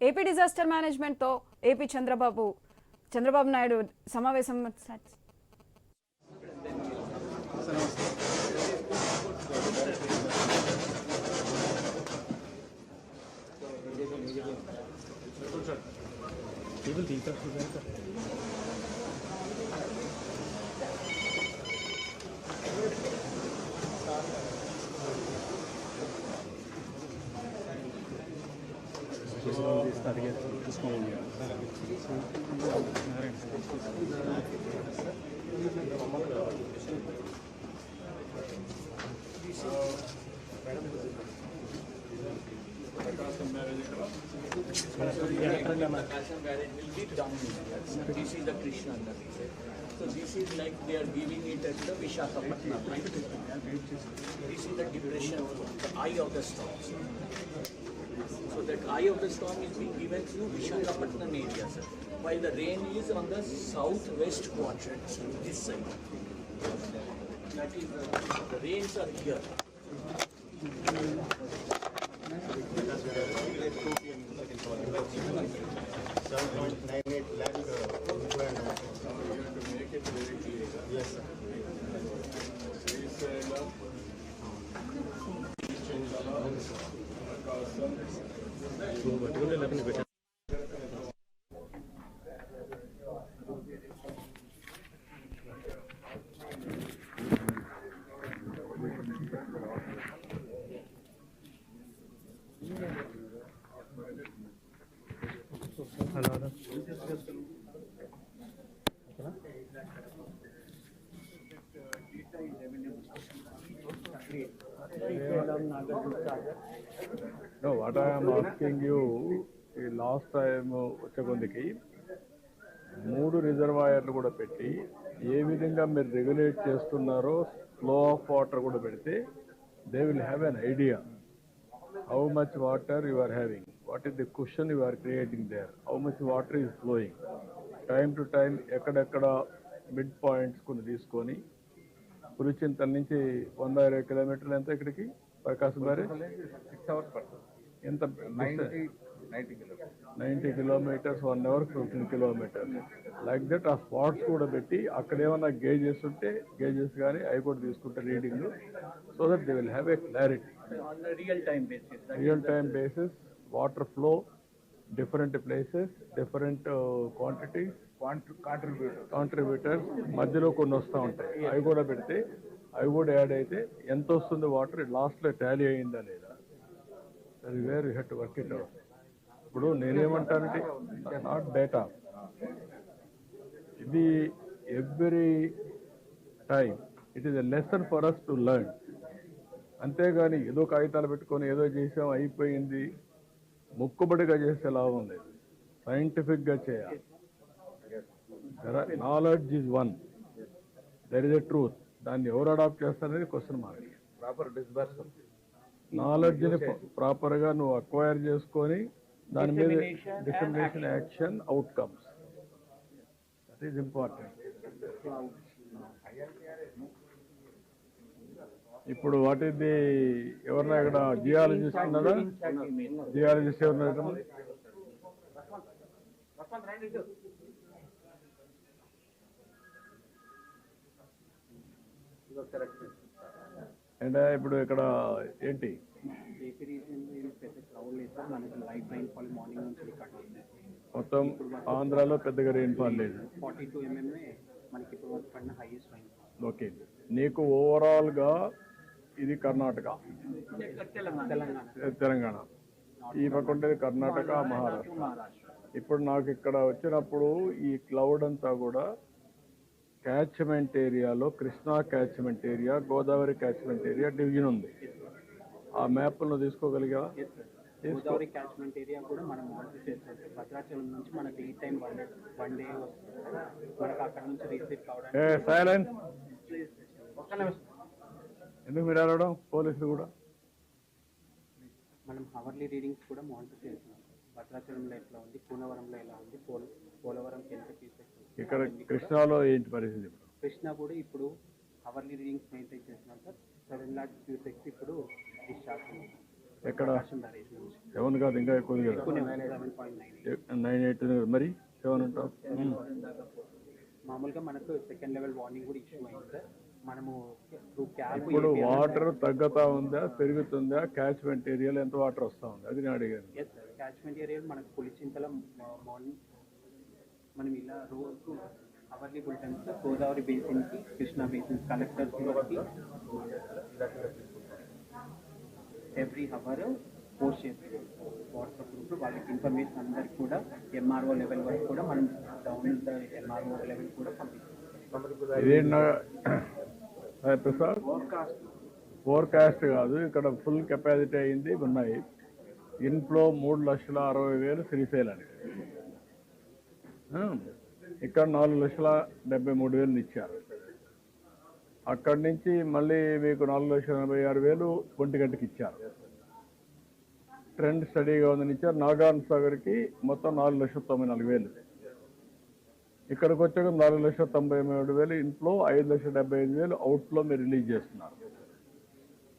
AP disaster మేనేజ్మెంట్తో AP Chandrababu Chandrababu Naidu సమావేశం Prakasam Down. This is the Krishna. So this is like they are giving it at the Vishakhapatnam. right? This is the depression, the eye of the storm. So that eye of the storm is being given through Vishakhapatnam area, sir. While the rain is on the southwest quadrant, this side. That is, the, the rains are here. No, what I am asking you, ఈ last time వచ్చే కొందికి మూడు రిజర్వాయర్లు కూడా పెట్టి ఏ విధంగా మీరు regulate చేస్తున్నారో ఫ్లో ఆఫ్ వాటర్ కూడా పెడితే they will have an idea how much water you are having what is the question you are creating there how much water is flowing time to time ఎక్కడెక్కడ mid points కొన్ని తీసుకొని పులిచింతల నుంచి వంద ఇరవై కిలోమీటర్లు ఎంత ఇక్కడికి? ప్రకాశం గారి? సిక్స్ అవర్స్ పడుతుంది. ఎంత ninety ninety kilometres. Ninety kilometres one hour fifteen kilometres. Like that ఆ స్పాట్స్ కూడా పెట్టి అక్కడ ఏమైనా గేజెస్ ఉంటే గేజెస్ కానీ అవి కూడా తీసుకుంటే reading. So that they will have a clarity time basis. That real time basis water flow different places different quantities contributor contributors మధ్యలో కొన్ని వస్తూ ఉంటాయి. అవి కూడా పెడితే అవి కూడా యాడ్ అయితే ఎంత వస్తుంది వాటర్ లాస్ట్లో టాలీ అయిందా లేదా? అది where you had work it out ఇప్పుడు నేనేమంటానంటే నాట్ డేటా ఇది every time it is a lesson for us to learn అంతేగాని ఏదో కాగితాలు పెట్టుకొని ఏదో చేసాం అయిపోయింది. ముక్కుబడిగా చేసే లాభం లేదు. సైంటిఫిక్గా చేయాలి. Knowledge is one there is a truth దాన్ని ఎవరు అడాప్ట్ చేస్తారనేది క్వశ్చన్ మార్క్ ప్రాపర్ డిస్బర్సల్ నాలెడ్జ్ని ప్రాపర్గా నువ్వు అక్వైర్ చేసుకొని దాని మీద dissemination action outcomes that is important ఇప్పుడు వాట్ ఇది ఎవరన్నా ఇక్కడ జియాలజిస్ట్ ఉన్నారా జియాలజిస్ట్ ఎవరన్నా మార్నింగ్ నుంచి రికార్డ్ అయింది మొత్తం ఆంధ్రాలో పెద్దగా రెయిన్ఫాల్ లేదు. ఇప్పుడు ఓకే. నీకు ఓవరాల్గా ఇది కర్ణాటక. తెలంగాణ. ఈ పక్క ఉండేది కర్ణాటక మహారాష్ట్ర. ఇప్పుడు నాకు ఇక్కడ వచ్చినప్పుడు ఈ క్లౌడ్ అంతా కూడా క్యాచ్మెంట్ ఏరియాలో Krishna catchment area Godavari catchment area division ఉంది. ఆ మ్యాప్ను తీసుకోగలిగా గోదావరి క్యాచ్మెంట్ ఏరియా కూడా మనం. భద్రాచలం నుంచి మనకి ఈ time one day one day మనకు అక్కడ నుంచి రిసీవ్ సైలెన్స్ ఎందుకు మీరు అడగడం? పోలీసులు కూడా? మనం హవర్లీ రీడింగ్స్ కూడా మానిటర్ చేస్తున్నాం. భద్రాచలంలో ఎట్లా ఉంది? పూనవరంలో ఎలా ఉంది? పోల పోలవరంకి ఎంత తీసేస్తుంది ఇక్కడ కృష్ణాలో ఏంటి పరిస్థితి కృష్ణ కూడా ఇప్పుడు అవర్లీ రీడింగ్స్ మెయింటైన్ చేస్తున్నాం సార్. సెవెన్ లాక్స్ క్యూసెక్స్ ఇప్పుడు డిశ్చార్జ్ ఎక్కడ? సెవెన్ కాదు ఇంకా ఎక్కువ నైన్ ఎయిట్ మరి సెవెన్ ఉంటావు మామూలుగా మనకు సెకండ్ లెవెల్ వార్నింగ్ కూడా ఇష్యూ అయింది సార్. మనము ఇప్పుడు వాటర్ తగ్గుతా ఉందా పెరుగుతుందా? క్యాచ్మెంట్ ఏరియాలో ఎంత వాటర్ వస్తా ఉంది? అది నేను అడిగాను. క్యాచ్మెంట్ ఏరియా మనకు పులిచింతల మార్నింగ్ మనం ఇలా రోజు అవర్లీ బులెటిన్స్ గోదావరి బేసిన్కి కృష్ణా బేసిన్స్ కలెక్టర్స్కి ఎవ్రీ అవర్ పోస్ట్ చేస్తాం వాట్సాప్ గ్రూప్ వాళ్ళకి ఇన్ఫర్మేషన్ అందరికి కూడా ఎంఆర్ఓ లెవెల్ వరకు కూడా మనం డౌన్ ద ఎంఆర్ఓ లెవెల్ కూడా పంపిస్తాం. ఫోర్కాస్ట్ కాదు ఇక్కడ ఫుల్ కెపాసిటీ అయింది ఉన్నాయి. ఇన్ఫ్లో మూడు లక్షల అరవై వేలు శ్రీశైలానికి. ఇక్కడ నాలుగు లక్షల డెబ్బై మూడు వేలు ఇచ్చారు అక్కడి నుంచి మళ్ళీ మీకు నాలుగు లక్షల ఎనభై ఆరు వేలు ఒంటిగంటకి ఇచ్చారు. ట్రెండ్ స్టడీగా ఉందని ఇచ్చారు. నాగార్జున సాగర్కి మొత్తం నాలుగు లక్షల తొంభై నాలుగు వేలు. ఇక్కడికి వచ్చాక నాలుగు లక్షల తొంభై మూడు వేలు ఇంట్లో ఐదు లక్షల డెబ్బై ఐదు వేలు అవుట్లో మీరు రిలీజ్ చేస్తున్నారు.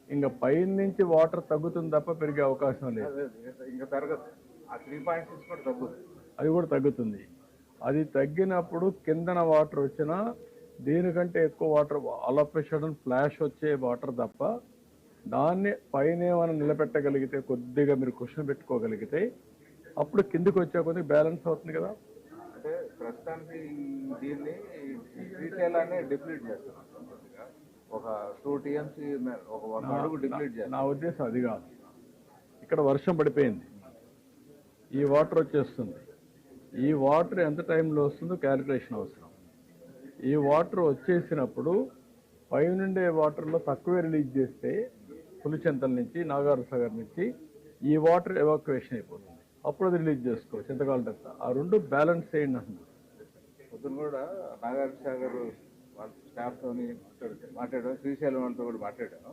ఇంకా పైన నుంచి వాటర్ తగ్గుతుంది తప్ప పెరిగే అవకాశం లేదు. ఇంకా పెరగదు. ఆ త్రీ పాయింట్ సిక్స్ కూడా తగ్గుతుంది. అది కూడా తగ్గుతుంది. అది తగ్గినప్పుడు కిందన వాటర్ వచ్చినా దీనికంటే ఎక్కువ వాటర్ అలపేషన్ ఫ్లాష్ వచ్చే వాటర్ తప్ప దాన్ని పైన ఏమైనా నిలబెట్టగలిగితే కొద్దిగా మీరు క్వశ్చన్ పెట్టుకోగలిగితే అప్పుడు కిందికి వచ్చే కొద్దిగా బ్యాలెన్స్ అవుతుంది కదా. అంటే ప్రస్తుతానికి దీన్ని శ్రీశైలాన్ని డిప్లీట్ చేస్తున్నాం కొద్దిగా. ఒక టూ టీఎంసీ ఒక ఒక అడుగు డిప్లీట్ చేస్తాం నా ఉద్దేశం అది కాదు. ఇక్కడ వర్షం పడిపోయింది. ఈ వాటర్ వచ్చేస్తుంది. ఈ వాటర్ ఎంత టైంలో వస్తుందో క్యాలిక్యులేషన్ అవసరం. ఈ వాటర్ వచ్చేసినప్పుడు పైనుండే వాటర్లో తక్కువే రిలీజ్ చేస్తే పులిచెంతల నుంచి నాగార్ సాగర్ నుంచి ఈ వాటర్ ఎవాక్యువేషన్ అయిపోతుంది. అప్పుడు అది రిలీజ్ చేసుకో చింతకాలం తర్వాత? ఆ రెండు బ్యాలెన్స్ చేయండి అంటున్నారు. పొద్దున కూడా నాగార్జున సాగర్ వాళ్ళ స్టాఫ్తో మాట్లాడాను. శ్రీశైలం వాళ్ళతో కూడా మాట్లాడాను.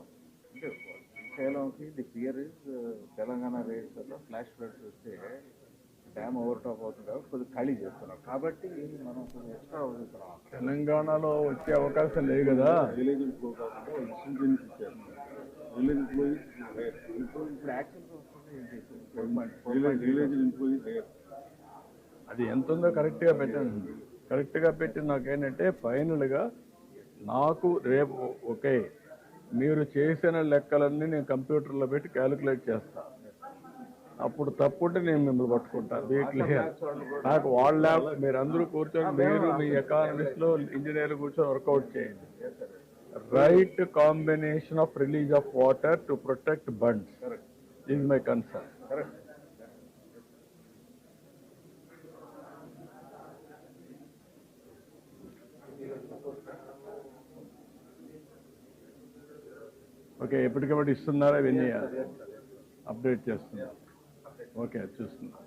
అంటే శ్రీశైలంకి the clear is Telangana rates flash floods వస్తే డ్యామ్ ఓవర్ టాప్ అవుతుంది కాబట్టి కొద్దిగా ఖాళీ చేస్తున్నాం కాబట్టి మనం కొంచెం ఎక్స్ట్రా వదులుతున్నాం తెలంగాణలో వచ్చే అవకాశం లేదు కదా? విలేజ్ కాకుండా ఇచ్చారు విలేజ్ ఇప్పుడు వస్తుంది విలేజ్ అది ఎంత ఉందో కరెక్ట్గా పెట్టాను. కరెక్ట్గా పెట్టి నాకేంటంటే ఫైనల్గా నాకు రేపు ఓకే మీరు చేసిన లెక్కలన్నీ నేను కంప్యూటర్లో పెట్టి క్యాలిక్యులేట్ చేస్తా. అప్పుడు తప్పుంటే నేను మిమ్మల్ని పట్టుకుంటాను క్లియర్ నాకు వాళ్ళ మీరు అందరూ కూర్చొని మీరు మీ ఎకానమిస్ట్లో ఇంజనీర్లు కూర్చొని వర్కౌట్ చేయండి. Right combination of release of water to protect bunds is my concern okay ఎప్పటికప్పుడు ఇస్తున్నారా? ఇవన్నీ అప్డేట్ చేస్తున్నారు? ఓకే చూస్తున్నా